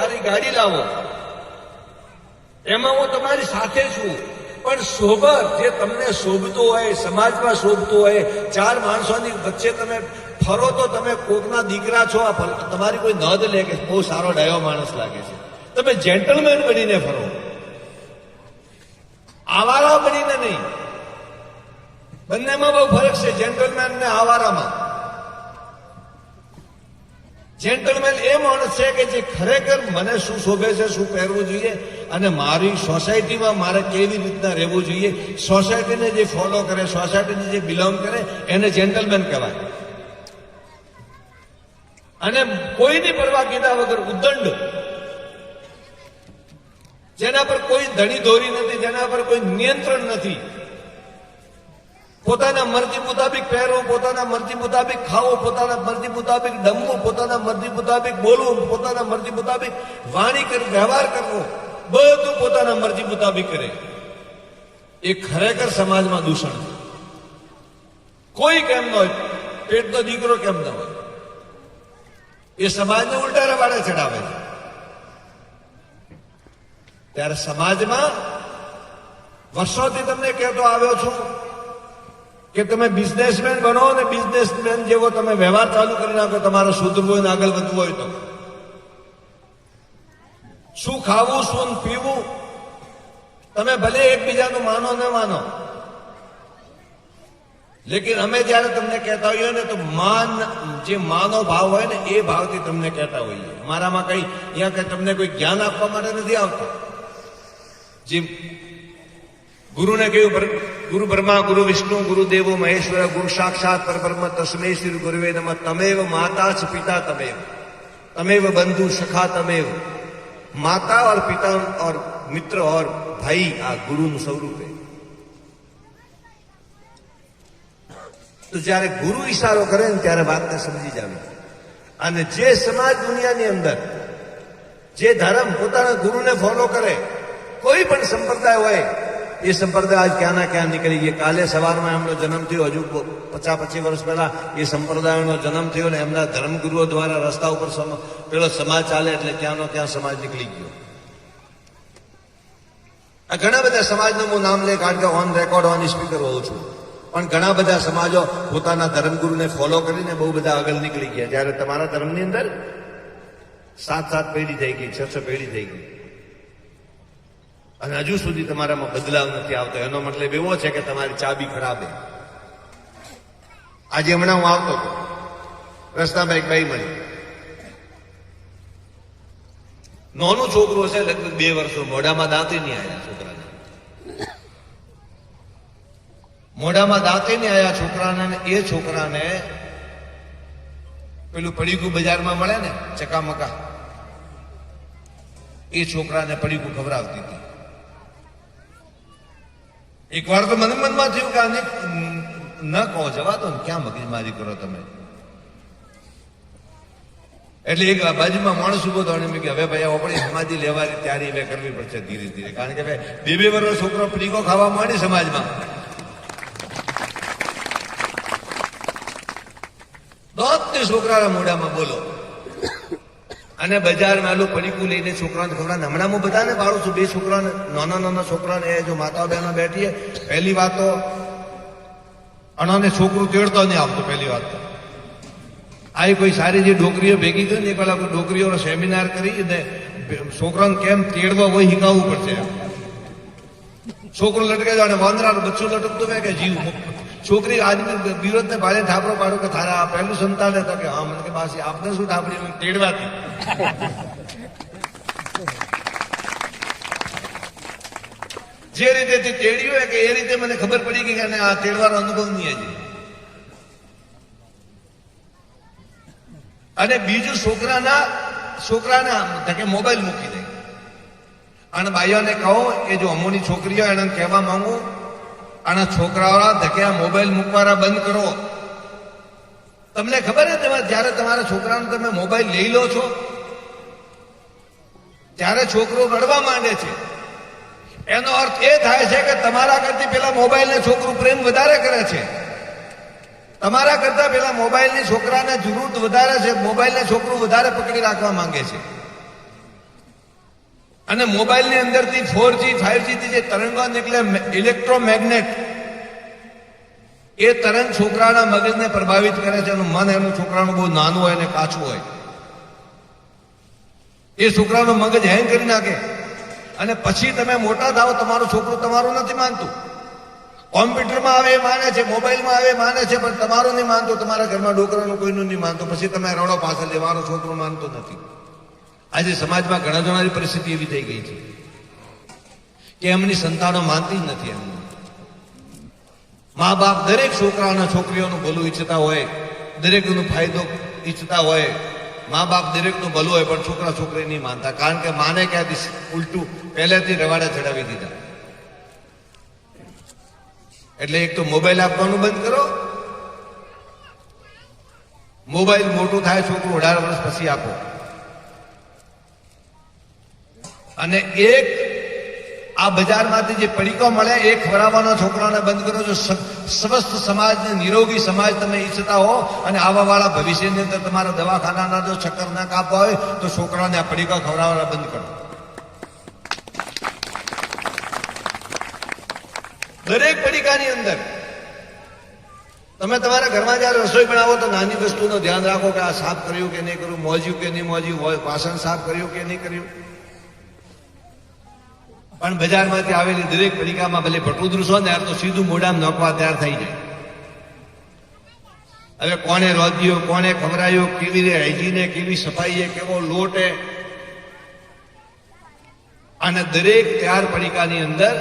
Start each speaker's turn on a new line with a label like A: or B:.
A: સારી ગાડી લાવો. એમાં હું તમારી સાથે છું. પણ શોભર જે તમને શોભતું હોય, સમાજમાં શોભતું હોય, ચાર માણસોની વચ્ચે તમે ફરો તો તમે કોકના દીકરા છો, આ તમારી કોઈ નદ લે કે બહુ સારો ડાયો માણસ લાગે છે. તમે જેન્ટલમેન બનીને ફરો. આવારા બનીને નહીં. બંનેમાં બહુ ફરક છે જેન્ટલમેન ને આવારામાં જેન્ટલમેન એ માણસ છે કે જે ખરેખર મને શું શોભે છે, શું પહેરવું જોઈએ અને મારી સોસાયટીમાં મારે કેવી રીતના રહેવું જોઈએ? સોસાયટીને જે ફોલો કરે, સોસાયટીને જે બિલોંગ કરે, એને જેન્ટલમેન કહેવાય. અને કોઈની પરવા કીધા વગર ઉદંડ જેના પર કોઈ ધણી ધોરી નથી, જેના પર કોઈ નિયંત્રણ નથી. પોતાના મરજી મુતાબિક પહેરવું, પોતાના મરજી મુતાબિક ખાવું, પોતાના મરજી મુતાબિક ડમવું, પોતાના મરજી મુતાબિક બોલવું, પોતાના મરજી મુતાબિક વાણી કરી, વ્યવહાર કરવો, બધું પોતાના મરજી મુતાબિક કરે. એ ખરેખર સમાજમાં દૂષણ કોઈ કેમ ન હોય, પેટનો દીકરો કેમ ન હોય? એ સમાજને ઉલટા રવાડે ચડાવે છે. ત્યારે સમાજમાં વર્ષોથી તમને કહેતો આવ્યો છું કે તમે બિઝનેસમેન બનો અને બિઝનેસમેન જેવો તમે વ્યવહાર ચાલુ કરી નાખો, તમારે સુધરવું હોય ને આગળ વધવું હોય તો. શું ખાવું, શું પીવું, તમે ભલે એકબીજાનું માનો ન માનો. લેકિન અમે જ્યારે તમને કહેતા હોઈએ ને તો માન, જે માનો ભાવ હોય ને, એ ભાવથી તમને કહેતા હોઈએ. અમારામાં કઈ, અહીંયા કઈ તમને કોઈ જ્ઞાન આપવા માટે નથી આવતું. જે ગુરુને કહ્યું બ્ર- ગુરુ બ્રહ્મા ગુરુ વિષ્ણુ ગુરુ દેવો મહેશ્વર ગુરુ સાક્ષાત પરબ્રહ્મ તસ્મે શ્રી ગુરુવે નમ તમેવ માતા ચ પિતા તમેવ तमेव बंधु सखा तमेव माता और पिता और मित्र और भाई આ ગુરુનું સ્વરૂપ છે તો જ્યારે ગુરુ ઈશારો કરે ને ત્યારે વાતને સમજી જાવી અને જે સમાજ દુનિયાની અંદર જે ધર્મ પોતાના ગુરુને ફોલો કરે કોઈ પણ સંપ્રદાય હોય એ સંપ્રદાય આજ ક્યાં ના ક્યાં નીકળી ગઈ? કાલે સવારમાં એમનો જન્મ થયો. હજુ પચાસ પચીસ વર્ષ પહેલા એ સંપ્રદાયોનો જન્મ થયો ને એમના ધર્મગુરુઓ દ્વારા રસ્તા ઉપર પેલો સમાજ ચાલે એટલે ત્યાંનો ત્યાં સમાજ નીકળી ગયો. આ ઘણા બધા સમાજનું હું નામ લે કારણ કે ઓન રેકોર્ડ ઓન સ્પીકર હોઉં છું. પણ ઘણા બધા સમાજો પોતાના ધર્મગુરુને ફોલો કરીને બહુ બધા આગળ નીકળી ગયા. જ્યારે તમારા ધર્મની અંદર સાત સાત પેઢી થઈ ગઈ છ છ પેઢી થઈ ગઈ. અને હજુ સુધી તમારામાં બદલાવ નથી આવતો. એનો મતલબ એવો છે કે તમારી ચાબી ખરાબ છે. આજે હમણાં હું આવતો હતો. રસ્તામાં એક ભાઈ મળી નાનું છોકરું હશે લગભગ બે વર્ષનું. મોઢામાં દાંતે નહીં આવ્યા છોકરાને. મોઢામાં દાંતે નહીં આવ્યા છોકરાને એ છોકરાને પેલું પડીકું બજારમાં મળે ને, ચકામકા. એ છોકરાને પડીકું ખવડાવતી હતી. એક વાર તો મને મનમાં થયું કે આને ન કહો જવા દો ને ક્યાં મગજમારી કરો તમે? એટલે એક બાજુમાં માણસ ઊભો તો મેં કે હવે ભાઈ આપણે સમાધિ લેવાની તૈયારી હવે કરવી પડશે ધીરે ધીરે. કારણ કે ભાઈ બે બે વર્ષ છોકરો પડીકો ખાવા માંડે સમાજમાં. દોત છોકરાના મોઢામાં બોલો. અને બજારમાં આલું પડીકું લઈને છોકરાને ખવડાવે. હમણાં હું બધાને પાડું છું. બે છોકરાને, નાના નાના છોકરાને, એ જો માતા બહેનો બેઠીએ પહેલી વાત તો અણાને છોકરું તેડતો નહીં આવતું પહેલી વાત તો. આ કોઈ સારી જે ડોકરીઓ ભેગી થઈ ને પેલા ડોકરીઓનો સેમિનાર કરી ને છોકરાને કેમ તેડવા હોય શીખવવું પડશે છોકરો લટકે જાણે વાંદરા બચ્ચું લટકતું હોય કે જીવ છોકરી આદમી વિરોધને ભાડે ઠાપરો પાડો કે આ પહેલું સંતાન હતા કે, હા, મને કે બાસી આપને શું મને તેડવાથી? જે રીતે તે તેડ્યું હોય કે એ રીતે મને ખબર પડી ગઈ કે આ તેડવાનો અનુભવ નહીં હજી. અને બીજું છોકરાના છોકરાના, ધકે મોબાઈલ મૂકી દે. અને ભાઈઓને કહો કે જો અમોની છોકરીઓ એને કહેવા માંગુ, આના છોકરાઓના ધકે આ મોબાઈલ મૂકવાના બંધ કરો. તમને ખબર છે તમે જ્યારે તમારા છોકરાનો તમે મોબાઈલ લઈ લો છો? ત્યારે છોકરો રડવા માંડે છે, એનો અર્થ એ થાય છે કે તમારા કરતી પેલા મોબાઈલને છોકરું પ્રેમ વધારે કરે છે. તમારા કરતા પેલા મોબાઈલની છોકરાને જરૂરત વધારે છે, મોબાઈલને છોકરું વધારે પકડી રાખવા માંગે છે. અને મોબાઈલની અંદરથી ફોર જી ફાઈવ જી જે તરંગો નીકળે ઇલેક્ટ્રોમેગ્નેટ એ તરંગ છોકરાના મગજને પ્રભાવિત કરે છે એનું મન એનું છોકરાનું બહુ નાનું હોય અને કાચું હોય. એ છોકરાનું મગજ હેંગ કરી નાખે. અને પછી તમે મોટા થાવ તમારું છોકરું તમારું નથી માનતું. કોમ્પ્યુટરમાં આવે એ માને છે, મોબાઈલમાં આવે માને છે, પણ તમારું નહીં માનતું, તમારા ઘરમાં ડોકરાનું કોઈનું નહીં માનતું. પછી તમે રડો પાછળ લેવાનો છોકરો માનતો નથી. આજે સમાજમાં ઘણા જણાની પરિસ્થિતિ એવી થઈ ગઈ છે કે એમની સંતાનો માનતી જ નથી એમને. મા બાપ દરેક છોકરા અને છોકરીઓનું ભલું ઈચ્છતા હોય, દરેકનો ફાયદો ઈચ્છતા હોય, મા બાપ દરેકનું ભલું હોય, પણ છોકરા છોકરી નહીં માનતા. કારણ કે માને ક્યાંથી ઉલટું પહેલેથી રવાડા ચડાવી દીધા. એટલે એક તો મોબાઈલ આપવાનું બંધ કરો. મોબાઈલ મોટું થાય, છોકરું અઢાર વર્ષ પછી આપો. અને એક આ બજારમાંથી જે પડીકો મળે, એ ખવડાવવાનો છોકરાને બંધ કરો. છો સ- સ્વસ્થ સમાજને નિરોગી સમાજ તમે ઈચ્છતા હો અને આવા વાળા ભવિષ્યની અંદર તમારા દવાખાનાના જો ચક્કર ના કાપવા હોય, તો છોકરાને આ પડીકા ખવડાવવાના બંધ કરો. દરેક પડીકાની અંદર તમે તમારા ઘરમાં જ્યારે રસોઈ બનાવો તો નાની વસ્તુનું ધ્યાન રાખો કે આ સાફ કર્યું કે નહીં કર્યું, મોજ્યું કે નહીં મોજ્યું હોય વાસણ સાફ કર્યું કે નહીં કર્યું. પણ બજારમાંથી આવેલી દરેક પડીકામાં ભલે ભટુદરું છો ને તો સીધું મોઢામાં નોખવા તૈયાર થઈ જાય. હવે કોને રોધ્યો કોને ખવરાયો કેવી રીતે હાઈજીને કેવી સફાઈએ કેવો લોટ અને દરેક ત્યાર પડીકાની અંદર